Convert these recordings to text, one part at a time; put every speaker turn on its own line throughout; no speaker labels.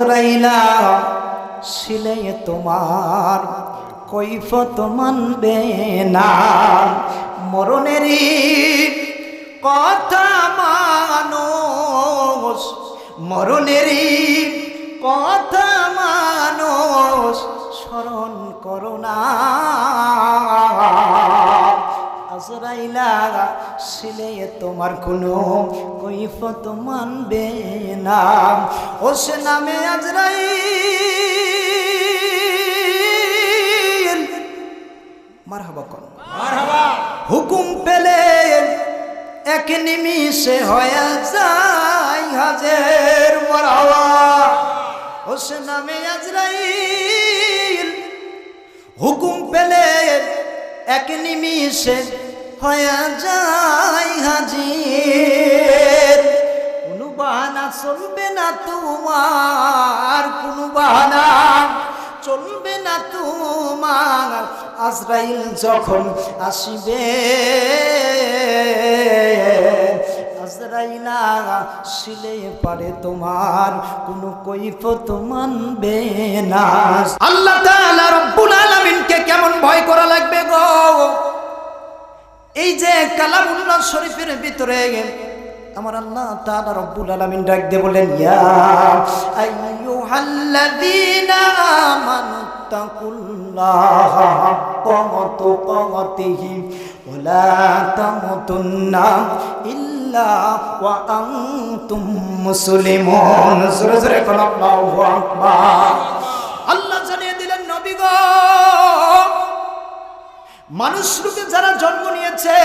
Raila শিলে তোমার কৈফত মানবে না। মরণেরই কথা মানুষ, মরণেরই কথা মানুষ, স্মরণ করো না। আজরাইলা শিলে তোমার কোনো কৈফত মানবে না। ও সে নামে মারহাবা কর। হুকুম পেলে এক নিমিষে হয়ে যায় হাজের মরাওয়া নামে আজরাইল। হুকুম পেলে এক নিমিষে হয়ে যায় হাজির। কোনো বাহানা চলবে না তোমার, কোনো বাহানা চলবে না তোমার। আজরাইল যখন আসিবে, আজরাইলা শিলে পারে তোমার কোনো কৈফত মানবে না। আল্লাহ তাআলা রব্বুল আলামিনকে কেমন ভয় করা লাগবে গো? এই যে কালামুল্লাহ শরীফের ভিতরে আমার আল্লাহ তাআলা রব্বুল আলামিন ডাক দিয়ে বলেন ইয়া আইয়ুহাল্লাযীনা আমানু তাকুল্লাহা হাক্কা তুকাতিহি ওয়া লা তামুতুন্না ইল্লা ওয়া আনতুম মুসলিমুন। জোরে জোরে কোন, আল্লাহু আকবার। মানুষ রূপে যারা জন্ম নিয়েছে,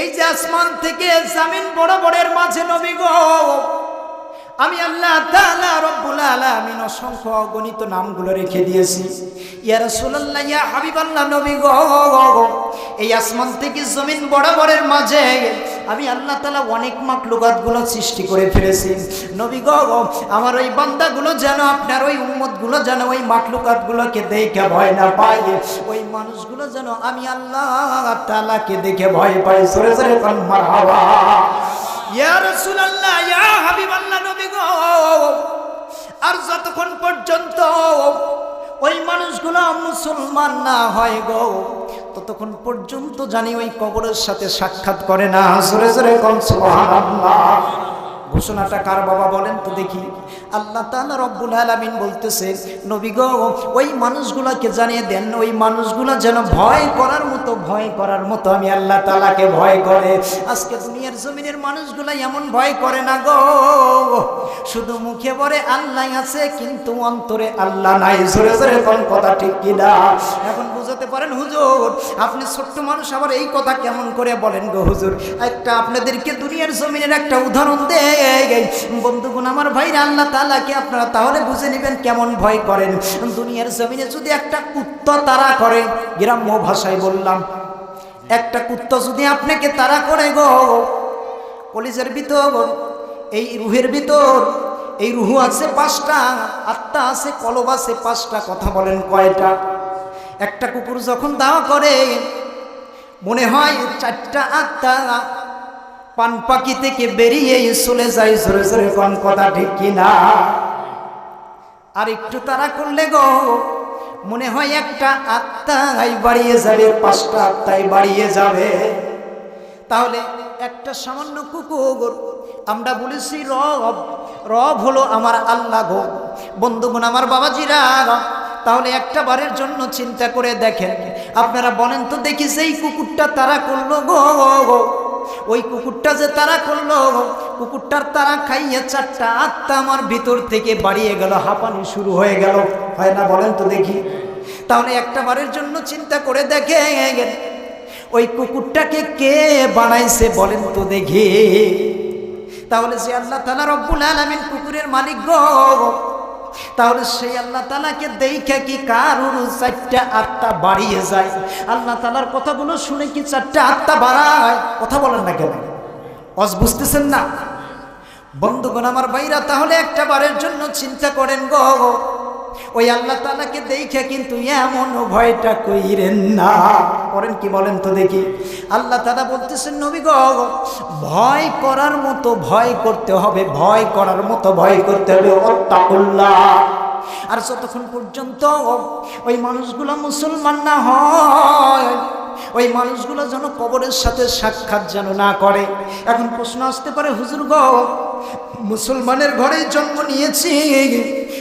এই যে আসমান থেকে জামিন বড় বড়ের মাঝে নবী গো, আমি আল্লাহ তাআলা অসংখ্য অগণিত নামগুলো রেখে দিয়েছি। ইয়া রাসূলুল্লাহ, ইয়া নবী গো, এই আসমান থেকে জমিন বরাবরের মাঝে আমি আল্লাহ তালা অনেক মাক মাকলুকাতগুলো সৃষ্টি করে ফেলেছি। নবী গো, আমার ওই বান্দাগুলো যেন, আপনার ওই উম্মতগুলো যেন ওই মাকলুকাতগুলোকে দেখে ভয় না পায়। ওই মানুষগুলো যেন আমি আল্লাহ তাআলাকে দেখে ভয় পাই সরে সরে আর যতক্ষণ পর্যন্ত ওই মানুষগুলো মুসলমান না হয় গো। ততক্ষণ পর্যন্ত জানি ওই কবরের সাথে সাক্ষাৎ করে না। জোরে জোরে ঘোষণাটা কার বাবা বলেন তো দেখি। আল্লাহ রব্বুল আলামিন বলতেছে, নবী গো, ওই মানুষগুলাকে জানিয়ে দেন, ওই মানুষগুলো যেন ভয় করার মতো, ভয় করার মতো আমি আল্লাহ তালাকে ভয় করে। আজকে দুনিয়ার জমিনের মানুষগুলো এমন ভয় করে না গো। শুধু মুখে বলে আল্লাহ আছে, কিন্তু অন্তরে আল্লাহ নাই। জোরে জোরে কোন কথা ঠিক কিনা এখন বুঝাতে পারেন, হুজুর, আপনি ছোট্ট মানুষ, আবার এই কথা কেমন করে বলেন গো হুজুর? একটা আপনাদেরকে দুনিয়ার জমিনের একটা উদাহরণ দেয় বন্ধুগুণ, আমার ভাইরা, আল্লাহ তালাকে আপনারা তাহলে বুঝে নেবেন কেমন ভয় করেন। দুনিয়ার জমিনে যদি একটা কুত্তা তারা করে, গ্রাম্য ভাষায় বললাম, একটা কুত্তা যদি আপনাকে তারা করে গো, কলিজের ভিতর, এই রুহের ভিতর, এই রুহু আছে পাঁচটা, আত্মা আছে, কলব আছে পাঁচটা, কথা বলেন কয়টা? একটা কুকুর যখন দাওয়া করে, মনে হয় চারটা আত্মা পান পাখি থেকে বেরিয়ে চলে যায়, জোরে জোরে কোন কথা ঠিক কিনা? আর একটু তারা করলে গো, মনে হয় একটা আত্মাই বাড়িয়ে যাবে, পাঁচটা আত্মাই বাড়িয়ে যাবে। তাহলে একটা সামান্য কুকুর, আমরা বলেছি রব রব হলো আমার আল্লাহ গো। বন্ধুগণ, আমার বাবাজিরা, তাহলে একটা বারের জন্য চিন্তা করে দেখেন। আপনারা বলেন তো দেখি সেই কুকুরটা তারা করল গো গো। ওই কুকুরটা যে তারা করল, কুকুরটার তারা খাইয়ে চারটা আত্মা আমার ভিতর থেকে বাড়িয়ে গেল, হাঁপানি শুরু হয়ে গেল। হয় না বলেন তো দেখি। তাহলে একটা বারের জন্য চিন্তা করে দেখে ওই কুকুরটাকে কে বানাইছে বলেন তো দেখি। তাহলে সে আল্লাহ তালা রব্বুল আলমিন কুকুরের মালিক গো তাহলে সেই আল্লাহ তালাকে দেখে কি কারুর চারটা আত্মা বাড়িয়ে যায়? আল্লাহ তালার কথাগুলো শুনে কি চারটা আত্মা বাড়ায়? কথা বলেন না কেন? অজ বুঝতেছেন না? বন্ধুগণ, আমার বাইরা তাহলে একটা বারের জন্য চিন্তা করেন গো। ওই আল্লাহ তালাকে দেখে কিন্তু এমন ভয়টা কইরেন না। করেন কি বলেন তো দেখি। আল্লাহ তালা বলতেছেন, নবী গো, ভয় করার মতো ভয় করতে হবে, ভয় করার মতো ভয় করতে হবে, অত্যাকুল্লাহ। আর যতক্ষণ পর্যন্ত ওই মানুষগুলো মুসলমান না হয়, ওই মানুষগুলো যেন কবরের সাথে সাক্ষাৎ যেন না করে। এখন প্রশ্ন আসতে পারে, হুজুর গো, মুসলমানের ঘরেই জন্ম নিয়েছি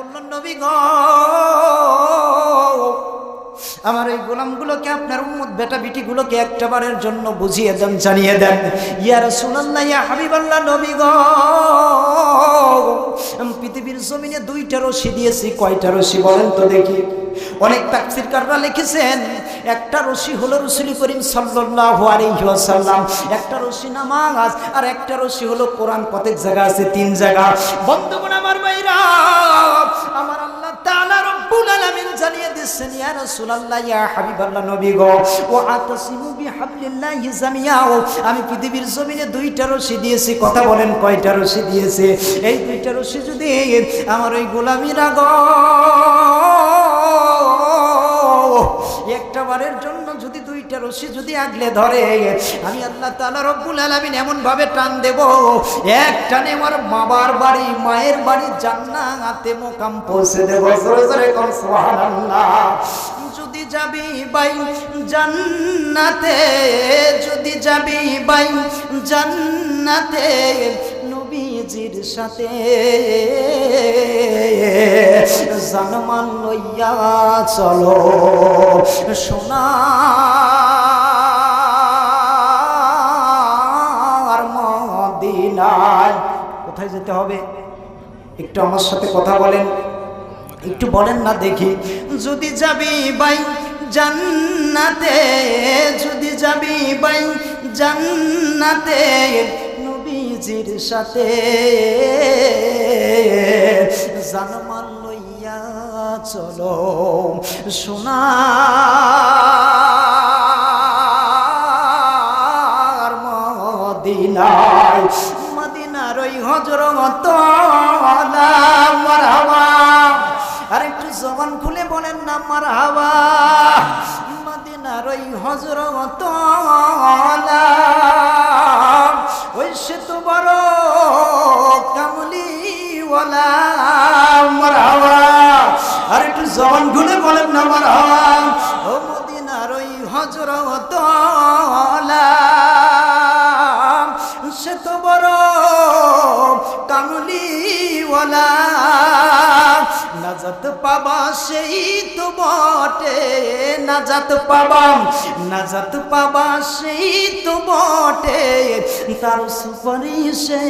বললেন নবী গ। আমার এই গোলামগুলোকে, আপনার উম্মত বেটা বিটিগুলোকে একটা বারের জন্য বুঝিয়ে দেন, জানিয়ে দেন। ইয়া রাসূলুল্লাহ, ইয়া হাবিবাল্লাহ নবী গ। পৃথিবীর জমিনে দুইটা রশি দিয়েছি, কয়টা রশি বলেন তো দেখি। অনেক তাফসীরকাররা লিখেছেন একটা রশি হলো রসুল করিম আলাইহি একটা রশি নামাজ আর একটা রশি হলো কোরআন কতক জায়গা আছে? তিন জায়গা। বন্ধুগণ, আমার আমার আল্লাহ জানিয়ে আমি পৃথিবীর রশি দিয়েছি, কথা বলেন দিয়েছে? এই রশি যদি আমার ওই গোলামিরা গো একটা জন্য যদি দুইটা রশি যদি আগলে ধরে, আমি আল্লাহ তাআলা রব্বুল আলামিন এমন ভাবে টান দেব, এক টানে আমার বাবার বাড়ি, মায়ের বাড়ি জান্নাতে মোকাম পৌঁছে দেব। যদি যাবি বাই জান্নাতে, যদি যাবি বাই জান্নাতে নবীজির সাথে জানমান লইয়া চলো। মদিনায় কোথায় যেতে হবে? একটু আমার সাথে কথা বলেন। একটু বলেন না দেখি। যদি যাবি বাই জান্নাতে, যদি যাবি বাই জান্নাতে নবীজির সাথে জানমাল লইয়া চলো। সোনার মদিনায়, মদিনার ওই হজরত মারহাবা। আর একটু জবান খুলে বলেন না, মারহাবা। মদিনার ওই হজরত ওই তো বড় কামলিওয়ালা হাওয়া আর একটু জবান ঘুরে বলেন না মারহাবা ও মদিনার ওই হজরত সে তো বড় কামলিওয়ালা। নাজাত পাবা, সেই তো বটে। নাজাত পাবা নাজাত পাবা, সেই তো বটে। তার সুপারিশে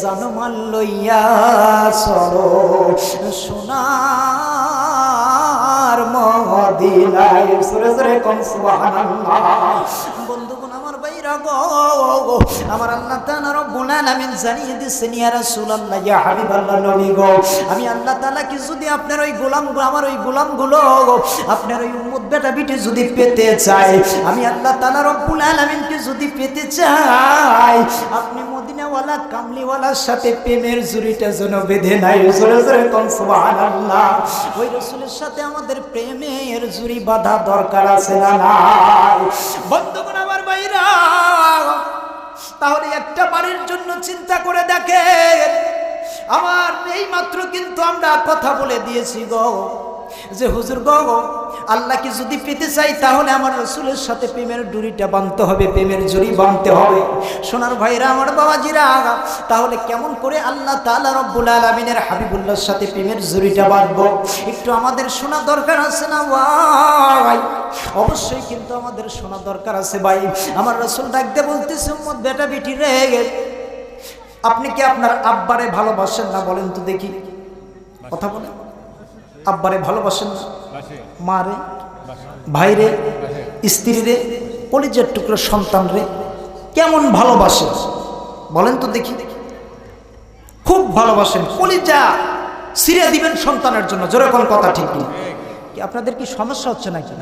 জানমাল লইয়া সরো সোনার মদিনায় সুরে সুরে বন্ধুগণ যদি পেতে চাই আমি আল্লাহ যদি পেতে চাই, আপনি মদিনাওয়ালা, কামলিওয়ালার সাথে প্রেমের জুড়িটা যেন বেঁধে নাই। ওই সাথে আমাদের প্রেমের জুড়ি বাঁধা দরকার আছে না নাই? তাহলে একটা বাড়ির জন্য চিন্তা করে দেখেন। আমার এই মাত্র কিন্তু আমরা কথা বলে দিয়েছি গো। যে হুজুর গো আল্লাহকে যদি পেতে চাই, তাহলে আমার রসুলের সাথে প্রেমের ডুরিটা বাঁধতে হবে, প্রেমের জুড়ি বাঁধতে হবে। সোনার ভাইরা, আমার বাবাজিরা আগা তাহলে কেমন করে আল্লাহ তাআলা রব্বুল আলামিনের হাবিবুল্লাহর সাথে প্রেমের জুড়িটা বাঁধবো? একটু আমাদের শোনা দরকার আছে না ভাই? অবশ্যই কিন্তু আমাদের শোনা দরকার আছে ভাই। আমার রসুল ডাকতে বলতেছে বেটা, বেটি রে, আপনি কি আপনার আব্বারে ভালোবাসেন না? বলেন তো দেখি। কথা বলেন। আব্বারে ভালোবাসেন না? মারে, ভাইরে, স্ত্রীরে, কলিজের টুকরো সন্তান রে কেমন ভালোবাসেন বলেন তো দেখি। দেখি খুব ভালোবাসেন, কলিজা সিরে দিবেন সন্তানের জন্য যেরকম কথা ঠিক কি আপনাদের কি সমস্যা হচ্ছে নাকি?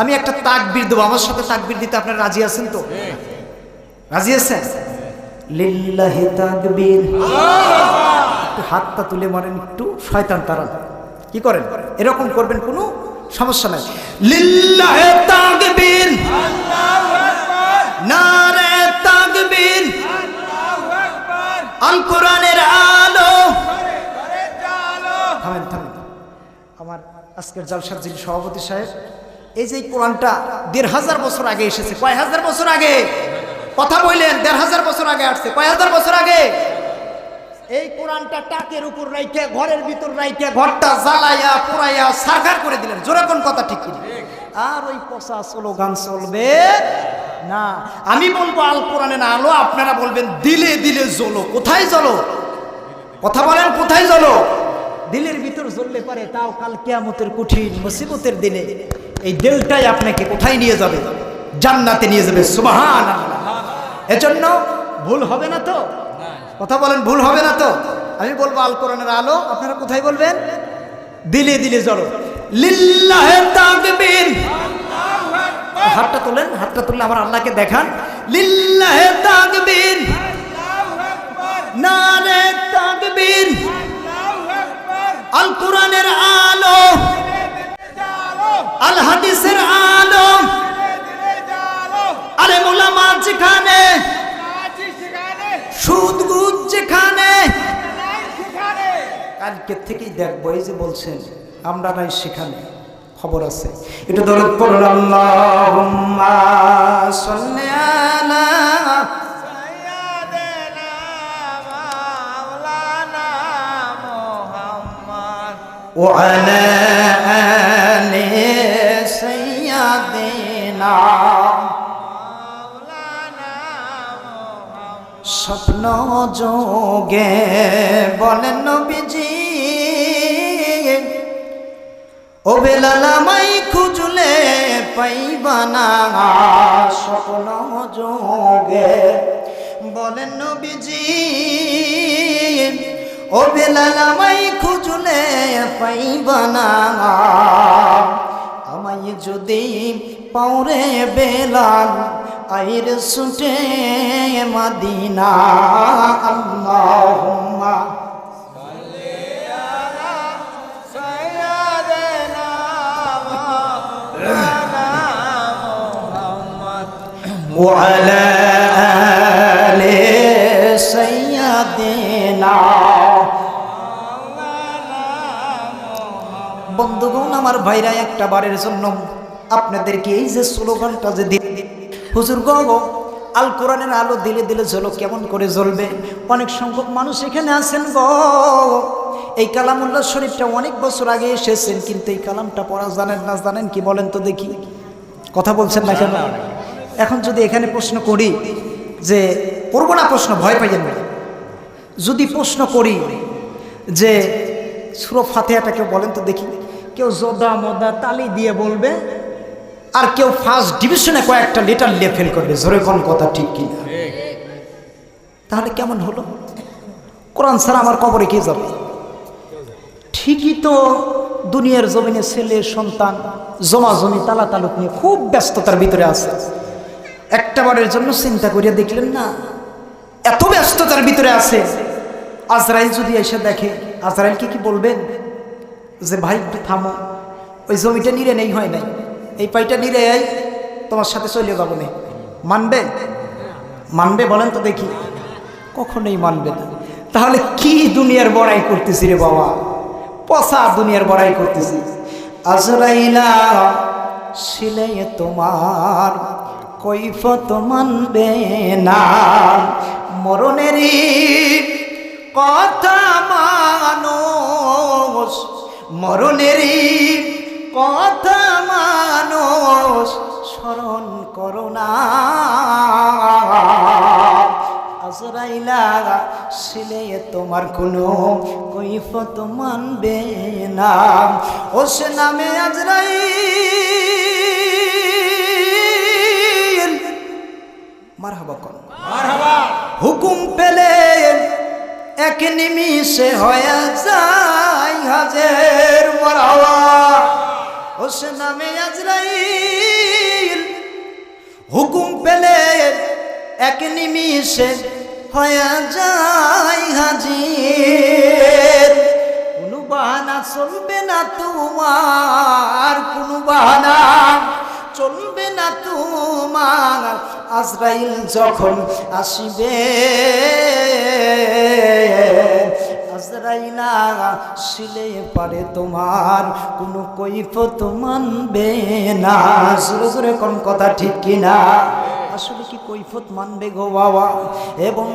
আমি একটা তাকবির দেবো, আমার সাথে তাকবির দিতে আপনারা রাজি আছেন তো? রাজি আছেন? লিল্লাহি তাকবীর। হাতটা তুলে মারেন, একটু শয়তান তারা কি করেন? এরকম করবেন কোনো? সমস্যা নাই। লিল্লাহে তাকবীর। নারে তাকবীর। আল কোরআনের আলো। থামেন থামেন। আমার আজকের জালসার যিনি সভাপতি সাহেব, এই যে কোরআনটা দেড় হাজার বছর আগে এসেছে। কয় হাজার বছর আগে? কথা বললেন, দেড় হাজার বছর আগে আসছে। কয় হাজার বছর আগে? এই কোরআনটা টাকের উপর রাইখে, ঘরের ভিতর রাইখে, ঘরটা জ্বালাইয়া পোড়াইয়া সারখার করে দিলেন। জোরে কোন কথা ঠিক কিনা? আর ওই পচা স্লোগান চলবে না। আমি বলব, আল কোরআনের আলো, আপনারা বলবেন, দিলে দিলে জ্বলো। কোথায় জ্বলো? কথা বলেন, কোথায় জ্বলো? দিলের ভিতর জ্বললে পারে, তাও কাল কেয়ামতের কঠিন মুসিবতের দিনে। এই দিলটাই আপনাকে কোথায় নিয়ে যাবে? জান্নাতে নিয়ে যাবে সুবাহান এজন্য ভুল হবে না তো? কথা বলেন ভুল হবে না তো? আমি বলব আল কোরআনের আলো আপনারা কোথায় বলবেন? দিলে দিলে জড়ো। লিল্লাহে তাকবীর। হাতটা তোলেন হাতটা তুললে আমার আল্লাহকে দেখান। লিল্লাহে তাকবীর। নারে তাকবীর। আল কোরআনের আলো। আল হাদিসের আলো আরে মোলামা যেখানে সুদ গুদ যেখানে কালকে থেকেই দেখবো এই যে বলছেন আমরা নাই সেখানে খবর আছে এটা দরদ পড়ল আল্লাহুম্মা সাল্লি আলা وعلى آل سيدنا স্বপ্ন যোগে বলেন নবীজি ও বেলালামাই খুঁজলে পাইবানা স্বপ্ন যোগে। বলেন নবীজি, ও বেলালামাই খুঁজলে পাইবানা আমায় যদি পাউরে বেলাল, আইর সুটে মদিনা, আল্লাহুম্মা। وعلى آل سيدنا বন্ধুগণ আমার ভাইরা একটা বারের জন্য আপনাদেরকে এই যে স্লোগানটা যে দিন হুজুর গো আল কোরআনের আলো দিলে দিলে জ্বলো কেমন করে জ্বলবে অনেক সংখ্যক মানুষ এখানে আছেন গো এই কালামুল্লাহ শরীফটা অনেক বছর আগে এসেছেন কিন্তু এই কালামটা পড়া জানেন না জানেন কি বলেন তো দেখি কথা বলছেন না কেন এখন যদি এখানে প্রশ্ন করি যে, করব না প্রশ্ন, ভয় পাইয়েন না যদি প্রশ্ন করি যে, সুরো ফাতেহাটা কেউ বলেন তো দেখি। কেউ জোদা মোদা তালি দিয়ে বলবে, আর কেউ ফার্স্ট ডিভিশনে কয়েকটা লেটার লিয়ে ফেল করবে। জোরে কোন কথা ঠিক কিনা? তাহলে কেমন হলো? কোরআন ছাড়া আমার কবরে কে যাবে? ঠিকই তো দুনিয়ার জমিনে ছেলে, সন্তান জমা জমি তালা তালুক নিয়ে খুব ব্যস্ততার ভিতরে আছে। একটা বারের জন্য চিন্তা করিয়া দেখলেন না। এত ব্যস্ততার ভিতরে আছে। আজরাইল যদি এসে দেখে আজরাইলকে কি বলবেন? যে ভাই থামো। ওই জমিটা নিরে নেই, হয় নাই। এই পাইটা নিরে এই, তোমার সাথে চলে যাব না। মানবে? মানবে বলেন তো দেখি। কখনোই মানবে না। তাহলে কি দুনিয়ার বড়াই করতেছি রে বাবা? পচা দুনিয়ার বড়াই করতেছি। আজরাইলা ছিলে তোমার কৈফত মানবে না। মরণেরই কথা মানুষ, মরণেরই কথা মানুষ, স্মরণ করো না। আজরাইলা শিলে তোমার কোনো কৈফত মানবে না। ও সে নামে আজরাই মারহাবা হুকুম পেলে এক নিমিষে হয়ে যায় হাজের মরাওয়া ও সে নামে আজরাইল। হুকুম পেলে এক নিমিষে হয়ে যায় হাজির। কোনো বাহানা চলবে না তোমার কোনো বাহানা চলবে না তোমার আজরাইল যখন আসিবে। আজরাইলা শিলে পারে তোমার কোনো কৈফত মানবে না। জোরে জোরে কোন কথা ঠিক কিনা? আসলে কি কৈফত মানবে গো বাবা? এবং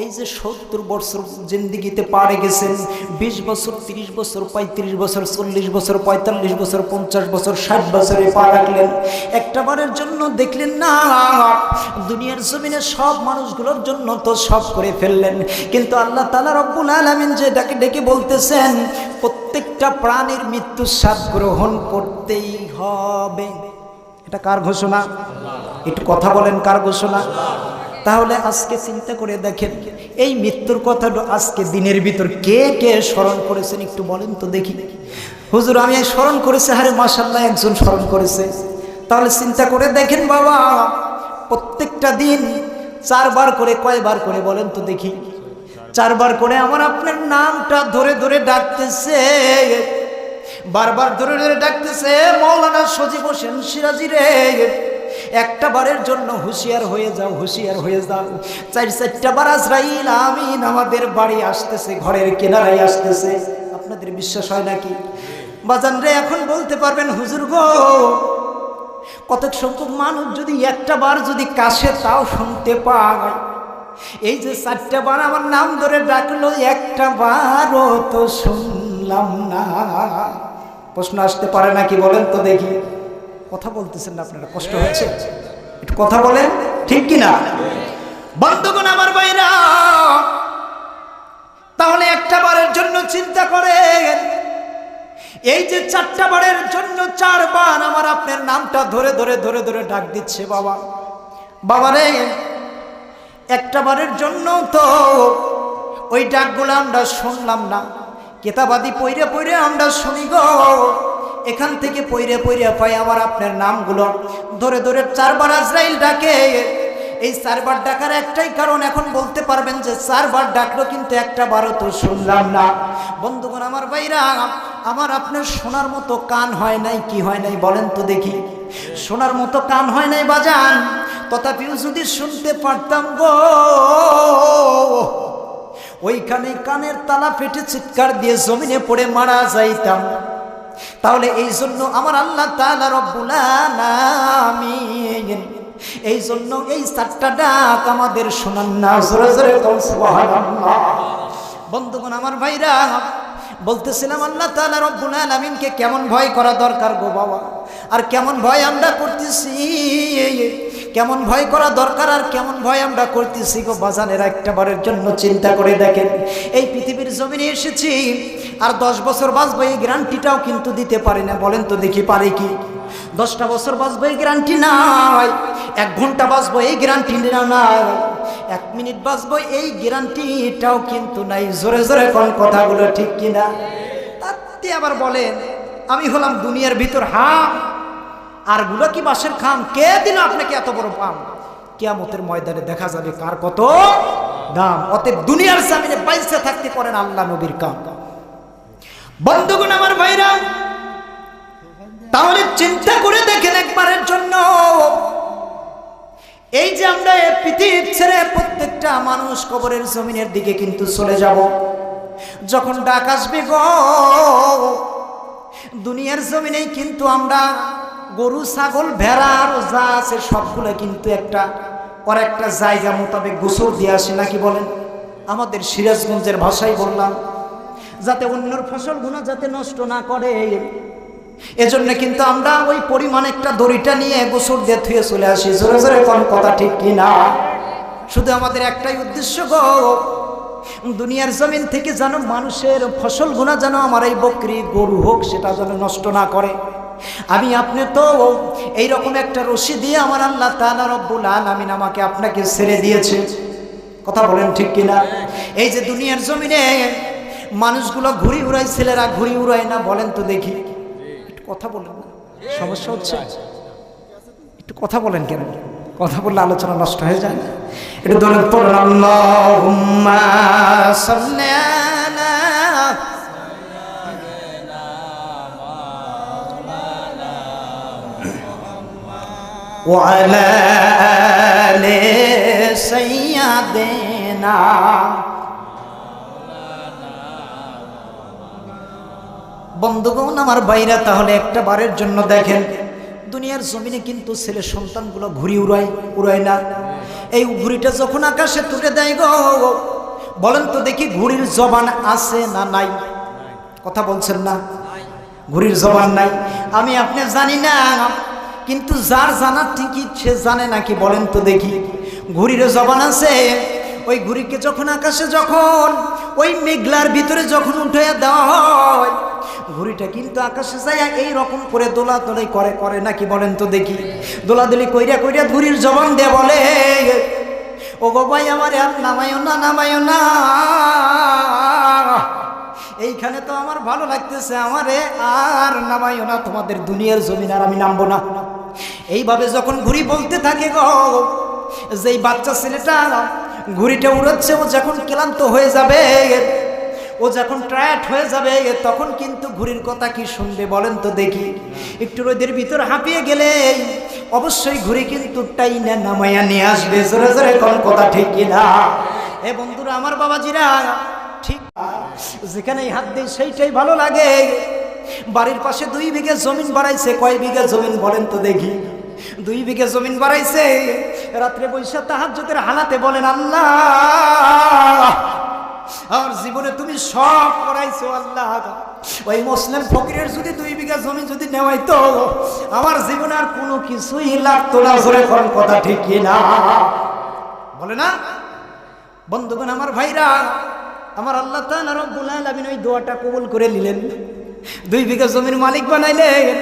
এই যে সত্তর বছর জিন্দিগিতে পারে গেছেন, বিশ বছর, তিরিশ বছর, পঁয়ত্রিশ বছর, চল্লিশ বছর, পঁয়তাল্লিশ বছর, পঞ্চাশ বছর, ষাট বছরে পা রাখলেন। একটা বারের জন্য দেখলেন না, দুনিয়ার জমিনে সব মানুষগুলোর জন্য তো সব করে ফেললেন। কিন্তু আল্লাহ তালা রব্বুল আলমিন যে ডাকে ডেকে বলতেছেন, প্রত্যেকটা প্রাণীর মৃত্যুর স্বাদ গ্রহণ করতেই হবে। এটা কার ঘোষণা? একটু কথা বলেন, কার ঘোষণা? তাহলে আজকে চিন্তা করে দেখেন, এই মৃত্যুর কথাটা আজকে দিনের ভিতর কে কে স্মরণ করেছেন একটু বলেন তো দেখি। হুজুর, আমি স্মরণ করেছি হারে মাসাল্লাহ একজন স্মরণ করেছে। তাহলে চিন্তা করে দেখেন বাবা, প্রত্যেকটা দিন চারবার করে, কয়বার করে বলেন তো দেখি। চারবার করে আমার আপনার নামটা ধরে ধরে ডাকতেছে, বারবার ধরে ধরে ডাকতেছে, মৌলানা সজীব হোসেন সিরাজি রে। একটা বারের জন্য হুঁশিয়ার হয়ে যাও, হুঁশিয়ার হয়ে যাও। চার চারটা বার আজরাইল আমিন আমাদের বাড়ি আসতেছে, ঘরের কেনারাই আসতেছে। আপনাদের বিশ্বাস হয় নাকি? বাজান রে, এখন বলতে পারবেন, হুজুর গো, কতক সংখ্যক মানুষ যদি একটা বার যদি কাশে, তাও শুনতে পায়। এই যে চারটা বার আমার নাম ধরে ডাকলো, একটা বারও তো শুনলাম না। প্রশ্ন আসতে পারে নাকি বলেন তো দেখি। কথা বলতেছেন না আপনারা, কষ্ট হচ্ছে একটু কথা বলেন, ঠিক কি না বন্ধুগণ আমার বাইরা তাহলে একটা বারের জন্য চিন্তা করেন। এই যে চারটা বারের জন্য চারবার আমার আপনার নামটা ধরে ধরে ধরে ধরে ডাক দিচ্ছে বাবা। বাবারে একটা বারের জন্য তো ওই ডাকগুলো আমরা শুনলাম না। কেতাবাদি পইরে পইরে আমরা শুনি গো। এখান থেকে পইরে পইরে পাই আমার আপনার নামগুলো। ধরে ধরে চারবার আজরাইল ডাকে। এই চারবার ডাকার একটাই কারণ এখন বলতে পারবেন যে চারবার ডাকলো কিন্তু একটা বারও তো শুনলাম না। বন্ধুগণ, আমার বাইরা আমার আপনার শোনার মতো কান হয় নাই, কি হয় নাই বলেন তো দেখি। শোনার মতো কান হয় নাই বাজান তথাপিও যদি শুনতে পারতাম গো। ওইখানে কানের তালা ফেটে চিৎকার দিয়ে জমিনে পড়ে মারা যাইতাম। তাহলে এই জন্য আমার আল্লাহ তালা রব্বুল এই জন্য এই চারটা ডাক আমাদের শোনান না বন্ধুগণ, আমার ভাইরা, বলতেছিলাম আল্লাহ তালা রব্বুল আলমিনকে কেমন ভয় করা দরকার গো বাবা? আর কেমন ভয় আমরা করতেছি? কেমন ভয় করা দরকার আর কেমন ভয় আমরা করতেছি গো বাজানের একটা বারের জন্য চিন্তা করে দেখেন। এই পৃথিবীর জমিনে এসেছি আর দশ বছর বাঁচবো, এই গ্যারান্টিটাও কিন্তু দিতে পারি না। বলেন তো দেখি পারে কি? দশটা বছর বাঁচবো, এই গ্যারান্টি নাই। এক ঘণ্টা বাঁচবো, এই গ্যারান্টি নাই। এক মিনিট বাঁচবো, এই গ্যারান্টিটাও কিন্তু নাই। জোরে জোরে কোন কথাগুলো ঠিক কিনা? তাতে আবার বলেন, আমি হলাম দুনিয়ার ভিতর হাম। আরগুলো কি বাসের খাম? কে দিল আপনাকে এত বড় পাম? কেয়ামতের ময়দানে দেখা যাবে কার কত দাম। অতএব দুনিয়ার জামিনে বাইসে থাকতে পারেন আল্লাহ নবীর কাম। বন্ধুগণ আমার ভাইরা, তাহলে চিন্তা করে দেখেন একবারের জন্য। এই যে আমরা পৃথিবী ছেড়ে প্রত্যেকটা মানুষ কবরের জমিনের দিকে কিন্তু চলে যাব। যখন ডাক আসবে গো, দুনিয়ার জমিনেই কিন্তু আমরা গরু, ছাগল, ভেড়া আরও যা আছে সবগুলো কিন্তু একটা ওর একটা জায়গা মোতাবেক গোসল দিয়ে আসে, নাকি বলেন? আমাদের সিরাজগঞ্জের ভাষাই বললাম, যাতে অন্যর ফসলগুলো যাতে নষ্ট না করে। এজন্য কিন্তু আমরা ওই পরিমাণ একটা দড়িটা নিয়ে গোসল দিয়ে থুয়ে চলে আসি। জোরে জোরে কোন কথা ঠিক কি না? শুধু আমাদের একটাই উদ্দেশ্য গো, দুনিয়ার জমিন থেকে যেন মানুষের ফসল গুণা যেন আমার এই বকরি গরু হোক, সেটা যেন নষ্ট না করে। আমি আপনি তো এই রকম একটা রশি দিয়ে আমার আল্লাহ তাআলা রব্বুল আলামিন আমাকে আপনাকে ছেড়ে দিয়েছে। কথা বলেন ঠিক কিনা? এই যে দুনিয়ার জমিনে মানুষগুলো ঘুরি উড়ায়, ছেলেরা ঘুরি উড়ায় না, বলেন তো দেখি। একটু কথা বলেন সমস্যা হচ্ছে? একটু কথা বলেন কেন? কথা বললে আলোচনা নষ্ট হয়ে যায় না। একটু পড়ুন وعلى آل سيدنا বন্ধুগণ আমার বাইরা তাহলে একটা বারের জন্য দেখেন দুনিয়ার জমিনে কিন্তু ছেলে সন্তানগুলো ঘুরি উড়ায় উড়ায় না এই ঘুড়িটা যখন আকাশে তুলে দেয় গো বলেন তো দেখি ঘুড়ির জবান আছে না নাই কথা বলছেন না ঘুড়ির জবান নাই আমি আপনি জানি না কিন্তু যার জানার ঠিকই সে জানে নাকি বলেন তো দেখি। ঘুড়ির জবান আছে, ওই ঘুড়িকে যখন আকাশে যখন, ওই মেঘলার ভিতরে যখন উঠে দেওয়া হয়, ঘুড়িটা কিন্তু আকাশে যায় এই রকম করে দোলাদোলাই করে করে নাকি বলেন তো দেখি। দোলাদোলি কইরা কইরা ঘুড়ির জবান দিয়ে বলে ও গো ভাই আমার আর নামায়ও না নামায়ও না। এইখানে তো আমার ভালো লাগতেছে আমারে, আর নামাইও না তোমাদের দুনিয়ার জমিন, আর আমি নামবো না। এইভাবে যখন ঘুড়ি বলতে থাকে গো, যেই বাচ্চা ছেলেটা ঘুড়িটা উড়াচ্ছে, ও যখন ক্লান্ত হয়ে যাবে, ও যখন ট্রায়ার্ড হয়ে যাবে, তখন কিন্তু ঘুড়ির কথা কি শুনবে বলেন তো দেখি। একটু রোদের ভিতর হাঁপিয়ে গেলে অবশ্যই ঘুড়ি কিন্তু টাইনা নামাইয়া নিয়ে আসবে। জোরে জোরে কোন কথা ঠিক কিনা? এ বন্ধুরা, আমার বাবাজিরা ঠিক। যেখানেই হাত দেয় সেইটাই ভালো লাগে। বাড়ির পাশে দুই বিঘে জমিন বাড়াইছে। কয় বিঘা জমিন বলেন তো দেখি। দুই বিঘে জমিন বাড়াইছে। রাত্রে বৈশা তাহাজ্জুদের হালাতে বলেন, আল্লাহ, আর জীবনে তুমি সব করাইছো, আল্লাহ। ওই মুসলিম ফকিরের যদি দুই বিঘা জমি যদি নেওয়াইতো, আমার জীবনে আর কোনো কিছুই লাগতো না। জোরে কোন কথা ঠিক কি না? বলে না? বন্ধুগণ, আমার ভাইরা আমার আল্লাহ আলামিন ওই দোয়াটা কবুল করে নিলেন। দুই বিঘা জমির মালিক বানাইলেন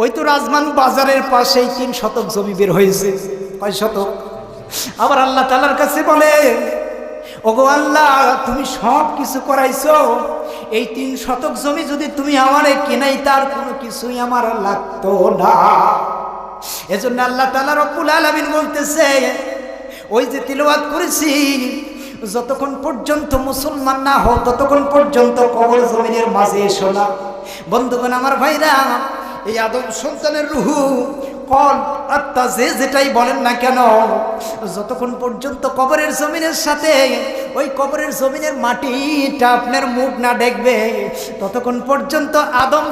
ওই তো রাজমান বাজারের পাশেই তিন শতক জমি বের হয়েছে। কয় শতক? আবার আল্লাহ তালার কাছে বলে, ওগো আল্লাহ, তুমি সব কিছু করাইছো। এই তিন শতক জমি যদি তুমি আমারে কেনাই, তার কোনো কিছুই আমার লাগতো না। এজন্য আল্লাহ তাআলা রব্বুল আলামিন বলতেছে, ওই যে তিলওয়াত করেছি যতক্ষণ পর্যন্ত মুসলমান না হও, ততক্ষণ পর্যন্ত কবর জমিনের মাঝে এসো না। বন্ধুগণ, আমার ভাইরা, এই আদম সন্তানের রুহু, কল, আত্মা, যে যেটাই বলেন না কেন, যতক্ষণ পর্যন্ত কবরের জমিনের সাথে ওই কবরের জমিনের মাটিটা আপনার মুখ না দেখবে, ততক্ষণ পর্যন্ত আদম